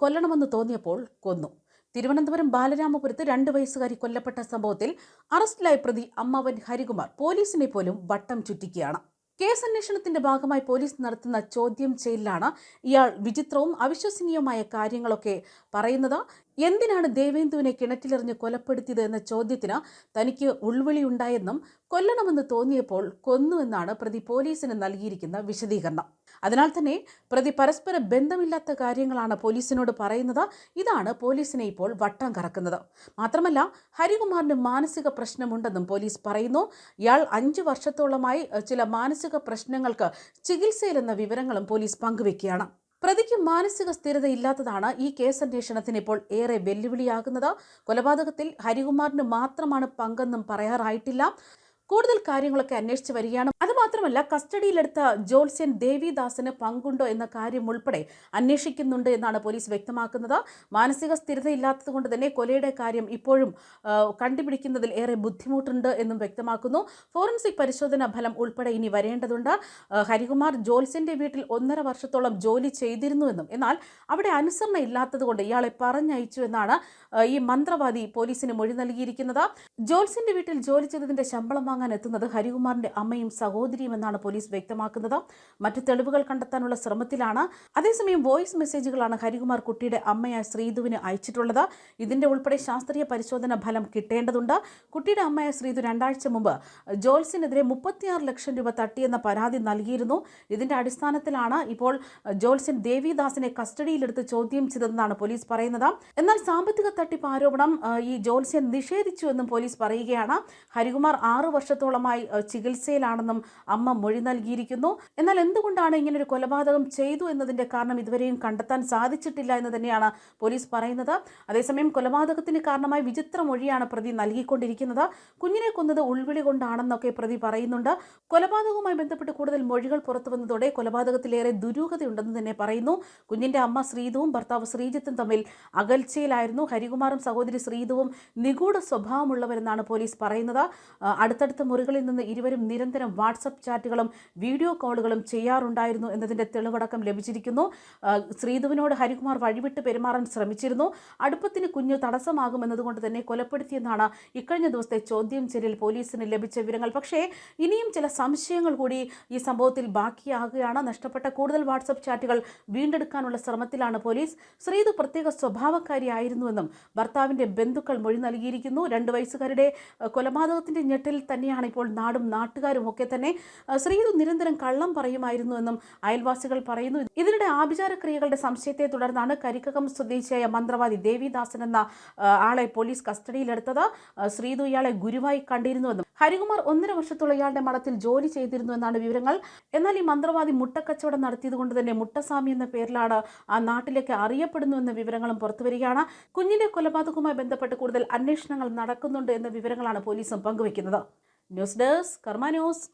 കൊല്ലണമെന്ന് തോന്നിയപ്പോൾ കൊന്നു. തിരുവനന്തപുരം ബാലരാമപുരത്ത് രണ്ട് വയസ്സുകാരി കൊല്ലപ്പെട്ട സംഭവത്തിൽ അറസ്റ്റിലായ പ്രതി അമ്മാവൻ ഹരികുമാർ പോലീസിനെ പോലും വട്ടം ചുറ്റിക്കുകയാണ്. കേസ് അന്വേഷണത്തിന്റെ ഭാഗമായി പോലീസ് നടത്തുന്ന ചോദ്യം ചെയ്യലിലാണ് ഇയാൾ വിചിത്രവും അവിശ്വസനീയവുമായ കാര്യങ്ങളൊക്കെ പറയുന്നത്. എന്തിനാണ് ദേവേന്ദുവിനെ കിണറ്റിലെറിഞ്ഞ് കൊലപ്പെടുത്തിയത് എന്ന ചോദ്യത്തിന് തനിക്ക് ഉൾവിളിയുണ്ടായെന്നും കൊല്ലണമെന്ന് തോന്നിയപ്പോൾ കൊന്നുവെന്നാണ് പ്രതി പോലീസിന് നൽകിയിരിക്കുന്ന വിശദീകരണം. അതിനാൽ തന്നെ പ്രതി പരസ്പര ബന്ധമില്ലാത്ത കാര്യങ്ങളാണ് പോലീസിനോട് പറയുന്നത്. ഇതാണ് പോലീസിനെ ഇപ്പോൾ വട്ടം കറക്കുന്നത്. മാത്രമല്ല ഹരികുമാറിന് മാനസിക പ്രശ്നമുണ്ടെന്നും പോലീസ് പറയുന്നു. ഇയാൾ അഞ്ചു വർഷത്തോളമായി ചില മാനസിക പ്രശ്നങ്ങൾക്ക് ചികിത്സയിലെന്ന വിവരങ്ങളും പോലീസ് പങ്കുവെക്കുകയാണ്. പ്രതിക്ക് മാനസിക സ്ഥിരതയില്ലാത്തതാണ് ഈ കേസ് അന്വേഷണത്തിന് ഇപ്പോൾ ഏറെ വെല്ലുവിളിയാകുന്നത്. കൊലപാതകത്തിൽ ഹരികുമാറിന് മാത്രമാണ് പങ്കെന്നും പറയാറായിട്ടില്ല. കൂടുതൽ കാര്യങ്ങളൊക്കെ അന്വേഷിച്ചു വരികയാണ്. അതുമാത്രമല്ല കസ്റ്റഡിയിലെടുത്ത ജോത്സ്യൻ ദേവിദാസിന് പങ്കുണ്ടോ എന്ന കാര്യം ഉൾപ്പെടെ അന്വേഷിക്കുന്നുണ്ട് എന്നാണ് പോലീസ് വ്യക്തമാക്കുന്നത്. മാനസിക സ്ഥിരതയില്ലാത്തത് കൊണ്ട് തന്നെ കൊലയുടെ കാര്യം ഇപ്പോഴും കണ്ടുപിടിക്കുന്നതിൽ ഏറെ ബുദ്ധിമുട്ടുണ്ട് എന്നും വ്യക്തമാക്കുന്നു. ഫോറൻസിക് പരിശോധനാ ഫലം ഉൾപ്പെടെ ഇനി വരേണ്ടതുണ്ട്. ഹരികുമാർ ജോത്സ്യന്റെ വീട്ടിൽ ഒന്നര വർഷത്തോളം ജോലി ചെയ്തിരുന്നുവെന്നും എന്നാൽ അവിടെ അനുസരണ ഇല്ലാത്തതുകൊണ്ട് ഇയാളെ പറഞ്ഞയച്ചു എന്നാണ് ഈ മന്ത്രവാദി പോലീസിന് മൊഴി നൽകിയിരിക്കുന്നത്. ജോത്സ്യന്റെ വീട്ടിൽ ജോലി ചെയ്തതിന്റെ ശമ്പളം വാങ്ങാൻ എത്തുന്നത് ഹരികുമാറിന്റെ അമ്മയും സഹോദരിയും എന്നാണ് പോലീസ് വ്യക്തമാക്കുന്നത്. മറ്റു തെളിവുകൾ കണ്ടെത്താനുള്ള ശ്രമത്തിലാണ്. അതേസമയം വോയിസ് മെസ്സേജുകളാണ് ഹരികുമാർ കുട്ടിയുടെ അമ്മയായ ശ്രീധുവിന് അയച്ചിട്ടുള്ളത്. ഇതിന്റെ ഉൾപ്പെടെ ശാസ്ത്രീയ പരിശോധന ഫലം കിട്ടേണ്ടതുണ്ട്. കുട്ടിയുടെ അമ്മയായ ശ്രീധു രണ്ടാഴ്ച മുമ്പ് ജോൽസിനെതിരെ മുപ്പത്തിയാറ് ലക്ഷം രൂപ തട്ടിയെന്ന പരാതി നൽകിയിരുന്നു. ഇതിന്റെ അടിസ്ഥാനത്തിലാണ് ഇപ്പോൾ ജോൽസിൻ ദേവിദാസിനെ കസ്റ്റഡിയിലെടുത്ത് ചോദ്യം ചെയ്തതെന്നാണ് പോലീസ് പറയുന്നത്. എന്നാൽ സാമ്പത്തിക തട്ടിപ്പ് ആരോപണം ഈ ജോൽസ്യൻ നിഷേധിച്ചു എന്നും പോലീസ് പറയുകയാണ്. ഹരികുമാർ ആറു വർഷത്തോളമായി ചികിത്സയിലാണെന്നും അമ്മ മൊഴി നൽകിയിരിക്കുന്നു. എന്നാൽ എന്തുകൊണ്ടാണ് ഇങ്ങനെ ഒരു കൊലപാതകം ചെയ്തു എന്നതിന്റെ കാരണം ഇതുവരെയും കണ്ടെത്താൻ സാധിച്ചിട്ടില്ല എന്ന് തന്നെയാണ് പോലീസ് പറയുന്നത്. അതേസമയം കൊലപാതകത്തിന് കാരണമായി വിചിത്ര മൊഴിയാണ് പ്രതി നൽകിക്കൊണ്ടിരിക്കുന്നത്. കുഞ്ഞിനെ കൊന്നത് ഉൾവിളി കൊണ്ടാണെന്നൊക്കെ പ്രതി പറയുന്നുണ്ട്. കൊലപാതകവുമായി ബന്ധപ്പെട്ട് കൂടുതൽ മൊഴികൾ പുറത്തു വന്നതോടെ കൊലപാതകത്തിലേറെ ദുരൂഹതയുണ്ടെന്ന് തന്നെ പറയുന്നു. കുഞ്ഞിന്റെ അമ്മ ശ്രീധുവും ഭർത്താവ് ശ്രീജിത്തും തമ്മിൽ അകൽച്ചയിലായിരുന്നു. ഹരികുമാറും സഹോദരി ശ്രീധുവും നിഗൂഢ സ്വഭാവമുള്ളവരെന്നാണ് പോലീസ് പറയുന്നത്. അടുത്തടുത്ത മുറികളിൽ നിന്ന് ഇരുവരും നിരന്തരം വാട്സപ്പ് ചാറ്റുകളും വീഡിയോ കോളുകളും ചെയ്യാറുണ്ടായിരുന്നു എന്നതിന്റെ തെളിവടക്കം ലഭിച്ചിരിക്കുന്നു. ശ്രീധുവിനോട് ഹരികുമാർ വഴിവിട്ട് പെരുമാറാൻ ശ്രമിച്ചിരുന്നു. അടുപ്പത്തിന് കുഞ്ഞ് തടസ്സമാകുമെന്നതുകൊണ്ട് തന്നെ കൊലപ്പെടുത്തിയെന്നാണ് ഇക്കഴിഞ്ഞ ദിവസത്തെ ചോദ്യം ചെയ്യലിൽ പോലീസിന് ലഭിച്ച വിവരങ്ങൾ. പക്ഷേ ഇനിയും ചില സംശയങ്ങൾ കൂടി ഈ സംഭവത്തിൽ ബാക്കിയാകുകയാണ്. നഷ്ടപ്പെട്ട കൂടുതൽ വാട്സപ്പ് ചാറ്റുകൾ വീണ്ടെടുക്കാനുള്ള ശ്രമത്തിലാണ് പോലീസ്. ശ്രീധു പ്രത്യേക സ്വഭാവക്കാരിയായിരുന്നുവെന്നും ഭർത്താവിന്റെ ബന്ധുക്കൾ മൊഴി നൽകിയിരിക്കുന്നു. രണ്ട് വയസ്സുകാരുടെ കൊലപാതകത്തിന്റെ ഞെട്ടിൽ തന്നെയാണ് ഇപ്പോൾ നാടും നാട്ടുകാരും ഒക്കെ തന്നെ ശ്രീധു നിരന്തരം കള്ളം പറയുമായിരുന്നുവെന്നും അയൽവാസികൾ പറയുന്നു. ഇതിനിടെ ആഭിചാര ക്രിയകളുടെ സംശയത്തെ തുടർന്നാണ് കരിക്കകം സ്വദേശിയായ മന്ത്രവാദി ദേവിദാസൻ എന്ന ആളെ പോലീസ് കസ്റ്റഡിയിലെടുത്തത്. ശ്രീതു ഇയാളെ ഗുരുവായി കണ്ടിരുന്നുവെന്നും ഹരികുമാർ ഒന്നര വർഷത്തോളം ഇയാളുടെ മഠത്തിൽ ജോലി ചെയ്തിരുന്നു എന്നാണ് വിവരങ്ങൾ. എന്നാൽ ഈ മന്ത്രവാദി മുട്ടക്കച്ചവടം നടത്തിയത് കൊണ്ട് തന്നെ മുട്ടസ്വാമി എന്ന പേരിലാണ് ആ നാട്ടിലേക്ക് അറിയപ്പെടുന്നു എന്ന വിവരങ്ങളും പുറത്തുവരികയാണ് കുഞ്ഞിന്റെ കൊലപാതകവുമായി ബന്ധപ്പെട്ട് കൂടുതൽ അന്വേഷണങ്ങൾ നടക്കുന്നുണ്ട് എന്ന വിവരങ്ങളാണ് പോലീസും പങ്കുവയ്ക്കുന്നത്. News desk Karma news.